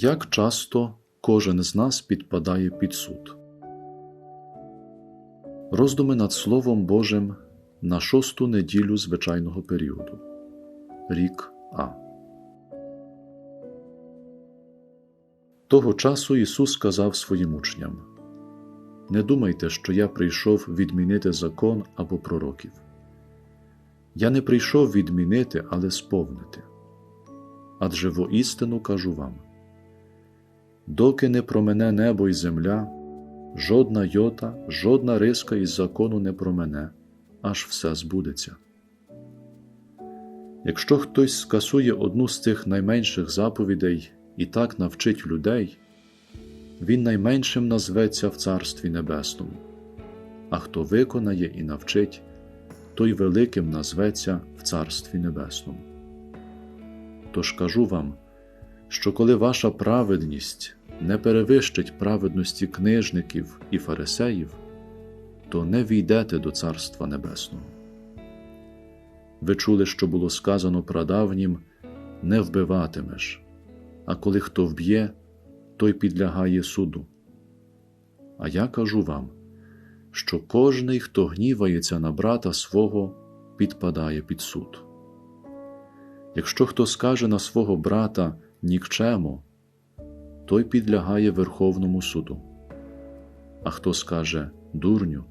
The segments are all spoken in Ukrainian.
Як часто кожен з нас підпадає під суд? Роздуми над Словом Божим на шосту неділю звичайного періоду. Рік А. Того часу Ісус сказав своїм учням: Не думайте, що я прийшов відмінити закон або пророків. Я не прийшов відмінити, але сповнити. Адже воістину кажу вам доки не промене небо і земля, жодна йота, жодна риска із закону не промене, аж все збудеться. Якщо хтось скасує одну з цих найменших заповідей і так навчить людей, він найменшим назветься в Царстві Небесному, а хто виконає і навчить, той великим назветься в Царстві Небесному. Тож кажу вам, що коли ваша праведність не перевищить праведності книжників і фарисеїв, то не війдете до Царства Небесного. Ви чули, що було сказано прадавнім не вбиватимеш, а коли хто вб'є, той підлягає суду. А я кажу вам, що кожний, хто гнівається на брата свого, підпадає під суд. Якщо хто скаже на свого брата нікчемо, той підлягає Верховному суду. А хто скаже дурню,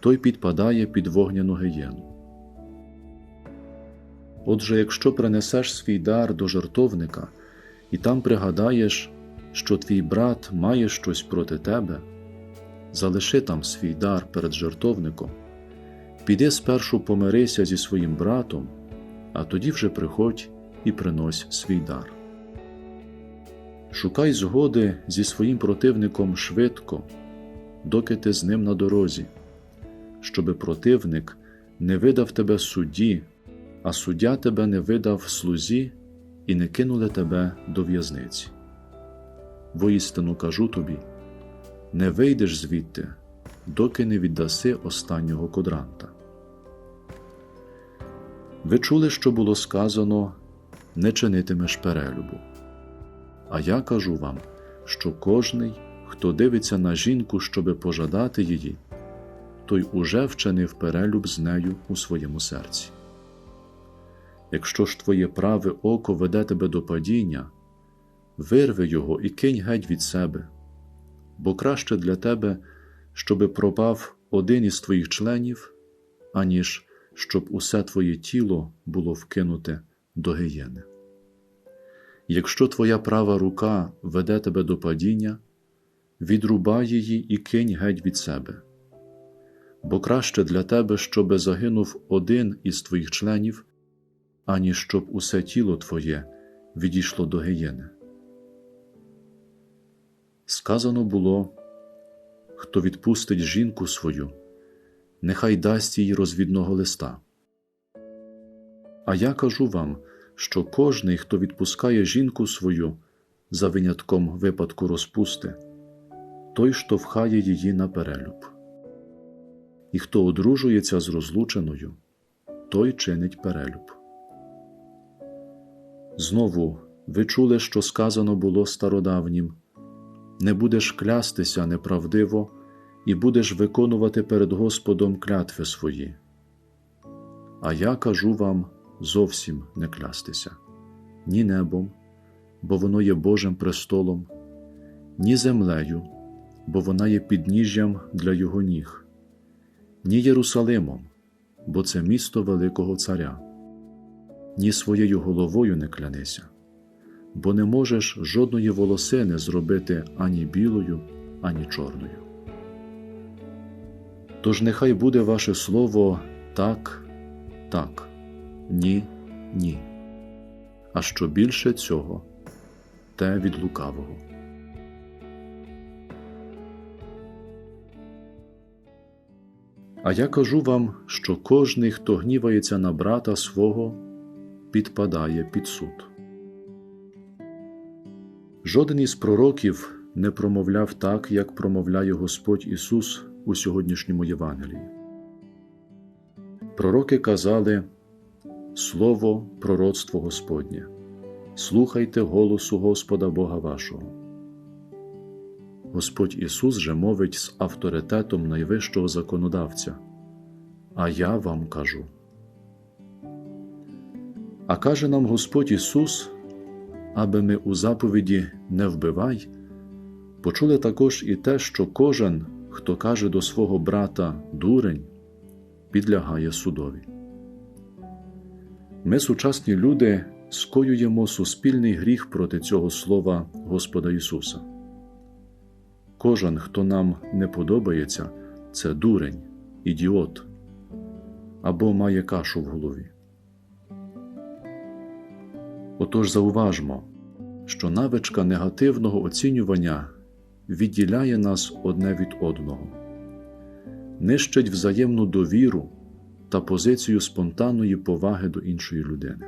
той підпадає під вогняну гієну. Отже, якщо принесеш свій дар до жертовника і там пригадаєш, що твій брат має щось проти тебе, залиши там свій дар перед жертовником, піди спершу помирися зі своїм братом, а тоді вже приходь і принось свій дар. Шукай згоди зі своїм противником швидко, доки ти з ним на дорозі, щоби противник не видав тебе судді, а суддя тебе не видав слузі і не кинули тебе до в'язниці. Воістину кажу тобі не вийдеш звідти, доки не віддаси останнього кодранта. Ви чули, що було сказано не чинитимеш перелюбу. А я кажу вам, що кожний, хто дивиться на жінку, щоби пожадати її, той уже вчинив перелюб з нею у своєму серці. Якщо ж твоє праве око веде тебе до падіння, вирви його і кинь геть від себе, бо краще для тебе, щоби пропав один із твоїх членів, аніж щоб усе твоє тіло було вкинуте до гієни. Якщо твоя права рука веде тебе до падіння, відрубай її і кинь геть від себе, бо краще для тебе, щоби загинув один із твоїх членів, ані щоб усе тіло твоє відійшло до гієни. Сказано було хто відпустить жінку свою, нехай дасть їй розвідного листа. А я кажу вам, що кожний, хто відпускає жінку свою за винятком випадку розпусти, той штовхає її на перелюб. І хто одружується з розлученою, той чинить перелюб. Знову ви чули, що сказано було стародавнім не будеш клястися неправдиво і будеш виконувати перед Господом клятви свої. А я кажу вам зовсім не клястися. Ні небом, бо воно є Божим престолом, ні землею, бо вона є підніжжям для його ніг, ні Єрусалимом, бо це місто Великого Царя, ні своєю головою не клянися, бо не можеш жодної волосини зробити ані білою, ані чорною. Тож нехай буде ваше слово так, так ні, ні. А що більше цього, те від лукавого. А я кажу вам, що кожний, хто гнівається на брата свого, підпадає під суд. Жоден із пророків не промовляв так, як промовляє Господь Ісус у сьогоднішньому Євангелії. Пророки казали Слово пророцтво Господнє. слухайте голосу Господа Бога вашого. Господь Ісус же мовить з авторитетом найвищого законодавця, а я вам кажу. А каже нам Господь Ісус, аби ми у заповіді не вбивай, почули також і те, що кожен, хто каже до свого брата дурень, підлягає судові. Ми, сучасні люди, скоюємо суспільний гріх проти цього слова Господа Ісуса. Кожен, хто нам не подобається, це дурень, ідіот або має кашу в голові. Отож зауважмо, що навичка негативного оцінювання відділяє нас одне від одного, нищить взаємну довіру та позицію спонтанної поваги до іншої людини.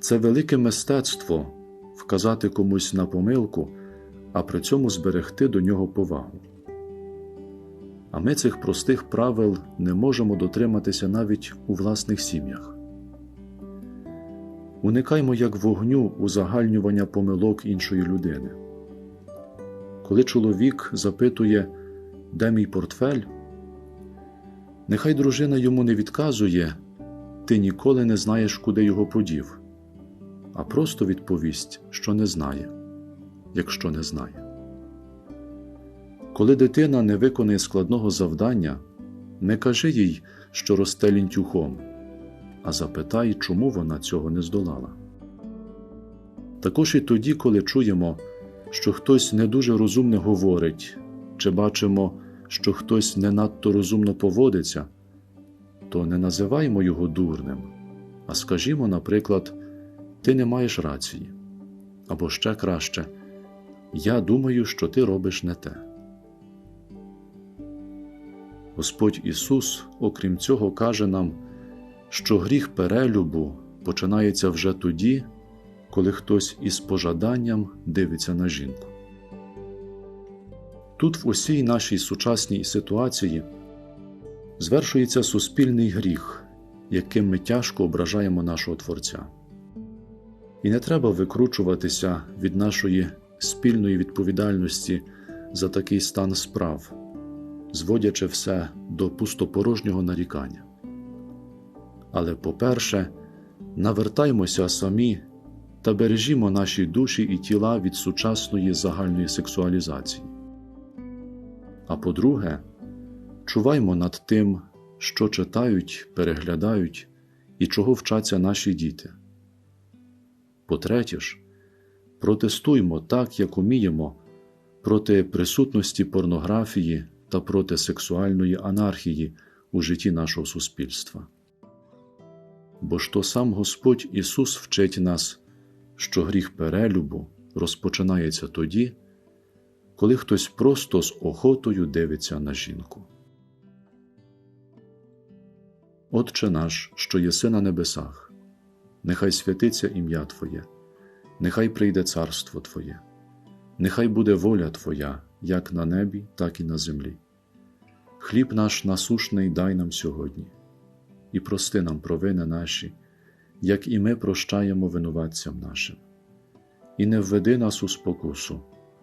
Це велике мистецтво вказати комусь на помилку, а при цьому зберегти до нього повагу. А ми цих простих правил не можемо дотриматися навіть у власних сім'ях. Уникаймо як вогню узагальнювання помилок іншої людини. Коли чоловік запитує, де мій портфель, нехай дружина йому не відказує, ти ніколи не знаєш, куди його подів, а просто відповість, що не знає, якщо не знає. Коли дитина не виконує складного завдання, не кажи їй, що росте лінтюхом, а запитай, чому вона цього не здолала. Також і тоді, коли чуємо, що хтось не дуже розумно говорить, чи бачимо, що хтось не надто розумно поводиться, то не називаємо його дурним, а скажімо, наприклад, ти не маєш рації, або ще краще, я думаю, що ти робиш не те. Господь Ісус, окрім цього, каже нам, що гріх перелюбу починається вже тоді, коли хтось із пожаданням дивиться на жінку. Тут в усій нашій сучасній ситуації звершується суспільний гріх, яким ми тяжко ображаємо нашого Творця. І не треба викручуватися від нашої спільної відповідальності за такий стан справ зводячи все до пустопорожнього нарікання. Але, по-перше, навертаймося самі та бережімо наші душі і тіла від сучасної загальної сексуалізації. А по-друге, чуваймо над тим, що читають, переглядають і чого вчаться наші діти. По-третє ж, протестуймо так, як уміємо, проти присутності порнографії та проти сексуальної анархії у житті нашого суспільства. Бо ж то сам Господь Ісус вчить нас, що гріх перелюбу розпочинається тоді, коли хтось просто з охотою дивиться на жінку. Отче наш, що єси на небесах, нехай святиться ім'я Твоє, нехай прийде царство Твоє, нехай буде воля Твоя як на небі, так і на землі. Хліб наш насушний дай нам сьогодні, і прости нам провини наші, як і ми прощаємо винуватцям нашим, і не введи нас у спокусу,